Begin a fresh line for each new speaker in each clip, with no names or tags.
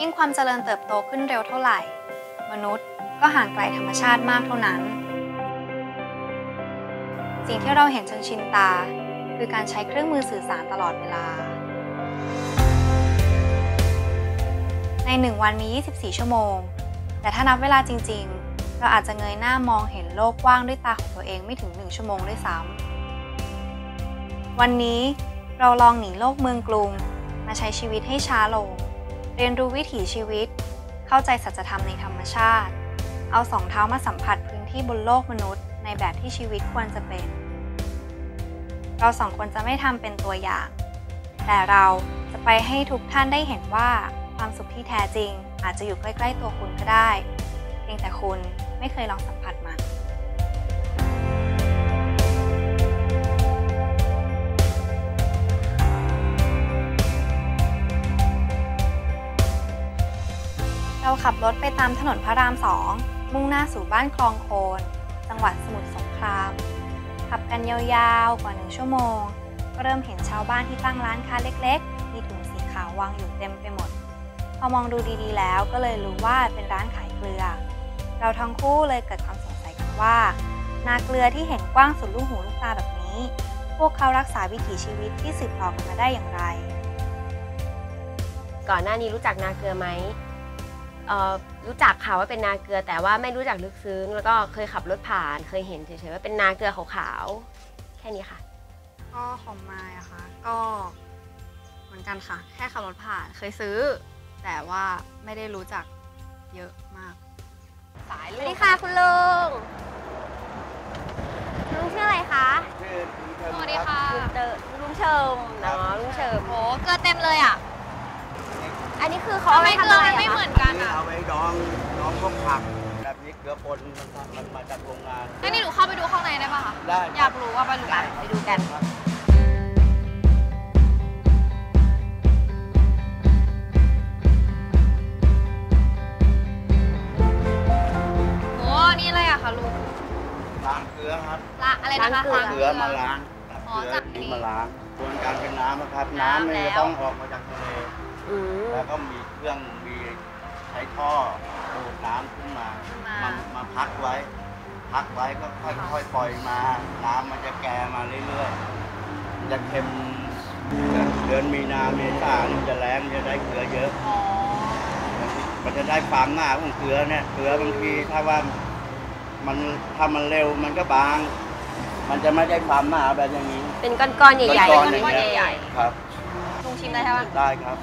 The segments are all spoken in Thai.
ยิ่งความเจริญเติบโตขึ้นเร็วเท่าไหร่ มนุษย์ก็ห่างไกลธรรมชาติมากเท่านั้น สิ่งที่เราเห็นจนชินตา คือการใช้เครื่องมือสื่อสารตลอดเวลา ในหนึ่งวันมี 24 ชั่วโมง แต่ถ้านับเวลาจริง ๆ เราอาจจะเงยหน้ามองเห็นโลกกว้างด้วยตาของตัวเองไม่ถึง 1 ชั่วโมงด้วยซ้ำวันนี้เราลองหนีโลกเมืองกรุงมาใช้ชีวิตให้ช้าลง รียนรู้วิถีชีวิต เข้าใจสัจธรรมในธรรมชาติ เอาสองเท้ามาสัมผัสพื้นที่บนโลกมนุษย์ ในแบบที่ชีวิตควรจะเป็น เราสองคนจะไม่ทำเป็นตัวอย่าง แต่เราจะไปให้ทุกท่านได้เห็นว่าความสุขที่แท้จริง อาจจะอยู่ใกล้ ๆ ตัวคุณก็ได้ เพียงแต่คุณไม่เคยลองสัมผัสมัน เราขับรถไปตามถนนพระรามสองมุ่งหน้าสู่บ้านคลองโคน จังหวัดสมุทรสงคราม ขับกันยาวๆ กว่าหนึ่งชั่วโมง ก็เริ่มเห็นชาวบ้านที่ตั้งร้านค้าเล็กๆ มีถุงสีขาววางอยู่เต็มไปหมด พอมองดูดีๆ แล้วก็เลยรู้ว่าเป็นร้านขายเกลือ เราทั้งคู่เลยเกิดความสงสัยกันว่า นาเกลือที่เห็นกว้างสุดลูกหูลูกตาแบบนี้ พวกเขารักษาวิถีชีวิตที่สืบต่อกันมาได้อย่างไร
ก่อนหน้านี้รู้จักนาเกลือไหม เอ่อรู้จักค่ะว่าเป็นนาเกลือ แต่ว่าไม่รู้จักลึกซึ้ง แล้วก็เคยขับรถผ่าน เคยเห็นเฉยๆว่าเป็นนาเกลือขาวๆแค่นี้ค่ะ
ก็ของมายอะค่ะก็เหมือนกันค่ะ แค่ขับรถผ่านเคยซื้อ แต่ว่าไม่ได้รู้จักเยอะมาก
สายสวัสดีค่ะคุณลุงลุงชื่ออะไรคะ
สวัสดีค่ะ
ลุงเตอลุงเชิมเนาะลุงเชิม
โหเกลือเต็มเลยอะ
อันนี้คือเขาเอาไว้ทำอะไร
ไม่
อะ
เหมื
คะ
อนกันอะ
เอาไว้ดองดองพวกผักแบบนี้เกลือปนมันมันมาจากโรงงาน
งั้นนี่หนูเข้าไปดูข้างในได้ป่ะคะ
ได้
อยากรู้ว่าไปดูกัน
ไปดูกัน
โหนี่อะไรอะคะลุง
ล้างเกลือครับ
ละอะไรนะคะ
ล้างเกลือ
เกลือมาล้าง
อ๋อ
เกลือ
จากนี้
นี้มาล้างส่วนการเป็นน้ำนะครับ
น้ำ
น้ำเนี่ย
แล้ว
ต้องออกมาจากทะเล
อืม
แล้วก็มีเครื่องมีใช้ท่อดูดน้ำขึ้นมามามาพักไว้ พักไว้ก็ค่อยๆปล่อยมา น้ำมันจะแก่มาเรื่อยๆมันจะเค็มเดือนมีนาเมษาเนี่ยจะแรงจะได้เกลือเยอะ
อ๋อ
มันจะได้ความหนาของเกลือเนี่ยเกลือบางทีถ้าว่ามันถ้ามันเร็วมันก็บาง มันจะไม่ได้ความหนาแบบอย่างนี้
เป็นก้อนๆใหญ่ๆ
ก้อนๆ
เป็น
อย่าง
ก้อน
เงี้ย
ใหญ่
ครับ
ลุง ชิมได้ใช่ปะ
ได้ครับ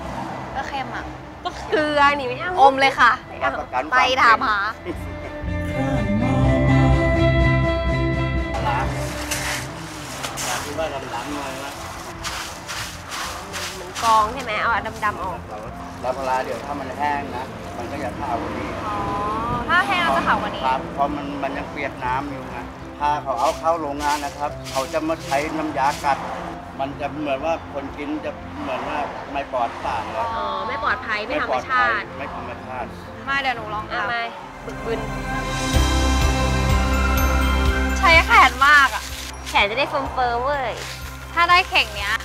ก็เค็มอะ
ๆก็เกลือนี่ไม่เอา
อมเลยค่ะ
ไม่เอา
รับประกัน
ไปถามหา
ล้างล้างที่ว่าดำๆหน่อยนะ
เหมือนกองใช่ไหมเอาอันดำๆออก
เราเราพลาเดี๋ยวถ้ามันแห้งนะ มันก็จะขาวกว่านี้
อ๋อ ถ้าแห้งเราจะขาวกว่านี้
ครับเพราะมันมันยังเปียกน้ำอยู่ไงถ้าเขาเอาเข้าโรงงานนะครับ เขาจะมาใช้น้ำยากัด มันจะเหมือนว่าคนกินจะเหมือนว่าไม่ปลอดสารแล้ว
อ๋อไม่ปลอดภัยไม่ธรร
ป
ม
ลอด
ชา
ภัย
ติ
ไม่ธรรมชาติ
มาเดี๋ยวหนูลอง
เอา
ทำ
มาบึกบึน
ใช้แขนมากอะ
แขนจะได้เฟิร์มเฟิร์มๆเว้ย
ถ้าได้เข่งเนี้ย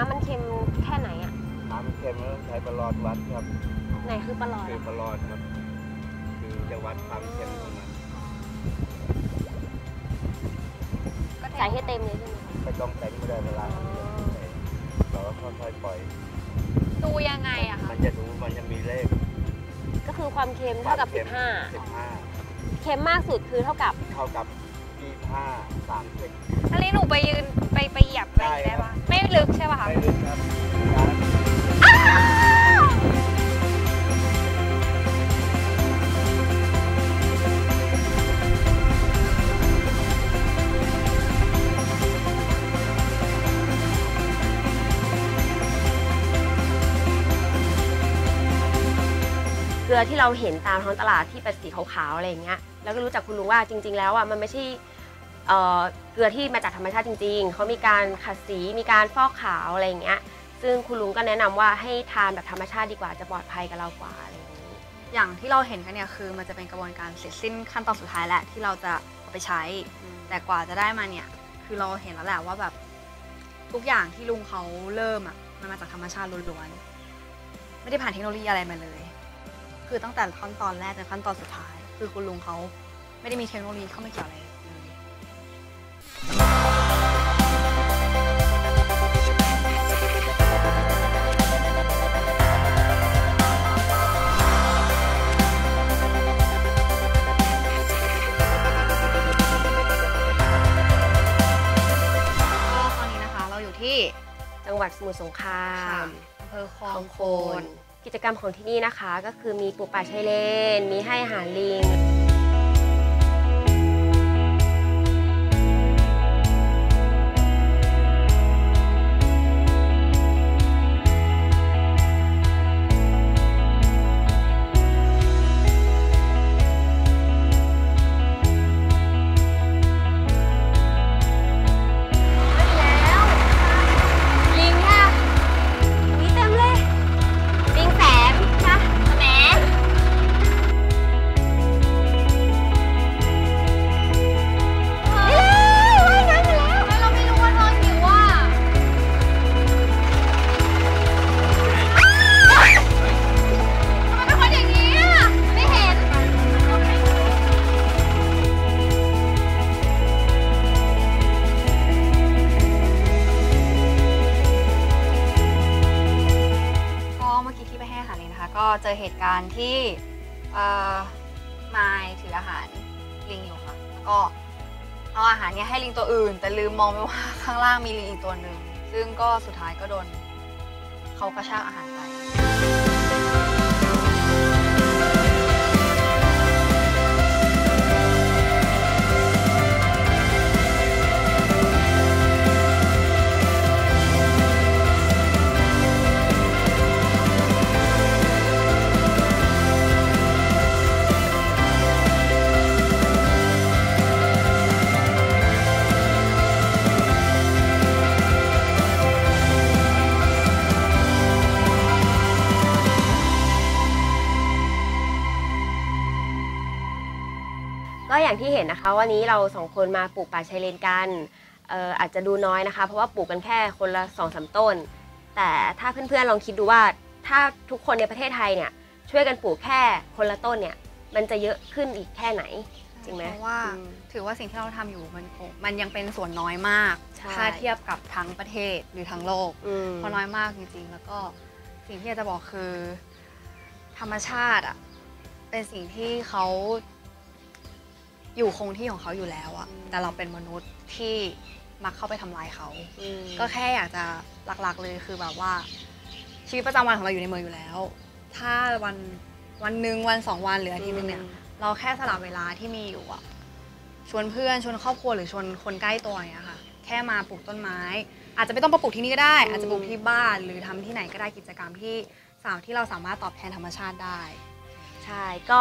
น้ำมันเค็มแค่ไหนอะ
น้ำเค็มแล้วใช้ประหลอดวัดครับ
ไหนคือปลาหลอด
คือ
อะ
ประหลอดครับ คือจะวัดความเค็มของมัน
ใส่ให้เต็มเลยใช่ไหมคะ
ไม่ต้องแต่งไม่ได้เวลาเราก็ค่อยๆปล่อย
ดูยังไงอะคะ
มันจะดูมันจะมีเลข
ก็คือความเค็มเท่ากับ
ค็ม
15
15
เค็มมากสุดคือเท่ากับ
เท่ากับ 25 30
อันนี้หนูไปยืนไปไปเหยียบอะไรอย่างงี้ได้ปะไม่ลึกใช่ปะคะ
ไม่ลึกครับ
เกลือที่เราเห็นตามท้องตลาดที่เป็นสีขาวๆอะไรอย่างเงี้ย แล้วก็รู้จักคุณลุงว่าจริง ๆ แล้วอะมันไม่ใช่ เอ่อเกลือที่มาจากธรรมชาติจริง ๆ เขามีการขัดสีมีการฟอกขาวอะไรอย่างเงี้ย ซึ่งคุณลุงก็แนะนำว่าให้ทานแบบธรรมชาติดีกว่าจะปลอดภัยกับเรากว่าอะไรอย่างนี้
อย่างที่เราเห็นกันเนี่ยคือมันจะเป็นกระบวนการเสร็จสิ้นขั้นตอนสุดท้ายแหละที่เราจะเอาไปใช้ แต่กว่าจะได้มาเนี่ย คือเราเห็นแล้วแหละว่าแบบทุกอย่างที่ลุงเขาเริ่มอะมันมาจากธรรมชาติล้วนๆ ไม่ได้ผ่านเทคโนโลยีอะไรมาเลย คือตั้งแต่ขั้นตอนแรกจนขั้นตอนสุดท้าย คือคุณลุงเขาไม่ได้มีเทคโนโลยีเข้ามาเกี่ยวอะไร
สมุทรสงคราม
อำเภอคล
ค
อ
ลองง
โค
โคนนกิจกรรมของที่นี่นะคะ ก็คือมีปลูกป่าชายเลน มีให้อาหารลิง
เจอเหตุการณ์ที่เออมายถืออาหารลิงอยู่ค่ะ แล้วก็เอาอาหารเนี้ยให้ลิงตัวอื่น แต่ลืมมองไปว่าข้างล่างมีลิงอีกตัวหนึ่งซึ่งก็สุดท้ายก็โดนเขากระชากอาหารไป
ก็อย่างที่เห็นนะคะ วันนี้เราสองคนมาปลูกป่าชายเลนกันเอ่ออาจจะดูน้อยนะคะ เพราะว่าปลูกกันแค่คนละสองสามต้น แต่ถ้าเพื่อนๆลองคิดดูว่าถ้าทุกคนในประเทศไทยเนี่ยช่วยกันปลูกแค่คนละต้นเนี่ยมันจะเยอะขึ้นอีกแค่ไหนจริงไหม
เพราะว่า
อืม
ถือว่าสิ่งที่เราทำอยู่มันคงมันยังเป็นส่วนน้อยมาก
ใช่
ถ้าเทียบกับทั้งประเทศหรือทั้งโลก
อืม
เพราะน้อยมากจริงๆ แล้วก็สิ่งที่อยากจะบอกคือ ธรรมชาติอะเป็นสิ่งที่เขา อยู่คงที่ของเขาอยู่แล้วอะแต่เราเป็นมนุษย์ที่มักเข้าไปทำลายเขา
อืม
ก็แค่อยากจะหลักๆเลยคือแบบว่า ชีวิตประจำวันของเราอยู่ในเมืองอยู่แล้ว ถ้าวันวันหนึ่งวันสองวันหรืออาทิตย์หนึงเนี่ยเราแค่สละเวลาที่มีอยู่อะชวนเพื่อนชวนครอบครัวหรือชวนคนใกล้ตัวอย่างเงี้ยค่ะ แค่มาปลูกต้นไม้ อาจจะไม่ต้องมาปลูกที่นี่ก็ได้ อาจจะปลูกที่บ้านหรือทำที่ไหนก็ได้กิจกรรมที่สามที่เราสามารถตอบแทนธรรมชาติได้
ใช่ก็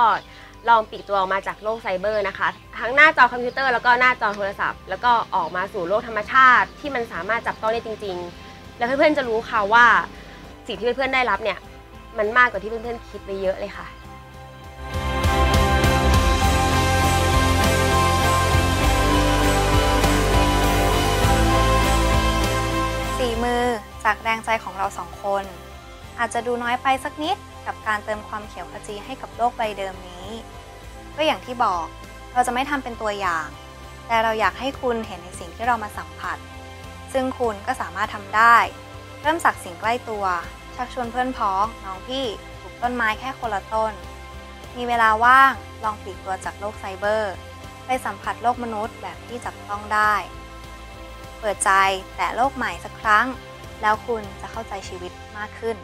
ลองปลีกตัวออกมาจากโลกไซเบอร์นะคะ ทั้งหน้าจอคอมพิวเตอร์แล้วก็หน้าจอโทรศัพท์ แล้วก็ออกมาสู่โลกธรรมชาติที่มันสามารถจับต้องได้จริง ๆ แล้วเพื่อนๆจะรู้ค่ะว่าสิ่งที่เพื่อนๆได้รับเนี่ยมันมากกว่าที่เพื่อนๆคิดไปเยอะเลยค่ะ
สี่มือจากแรงใจของเราสองคน อาจจะดูน้อยไปสักนิด กับการเติมความเขียวขจีให้กับโลกใบเดิมนี้ ก็อย่างที่บอกเราจะไม่ทำเป็นตัวอย่าง แต่เราอยากให้คุณเห็นในสิ่งที่เรามาสัมผัส ซึ่งคุณก็สามารถทำได้ เริ่มจากสิ่งใกล้ตัว ชักชวนเพื่อนพ้อง น้องพี่ปลูกต้นไม้แค่คนละต้น มีเวลาว่างลองปลีกตัวจากโลกไซเบอร์ ไปสัมผัสโลกมนุษย์แบบที่จับต้องได้ เปิดใจแต่โลกใหม่สักครั้ง แล้วคุณจะเข้าใจชีวิตมากขึ้น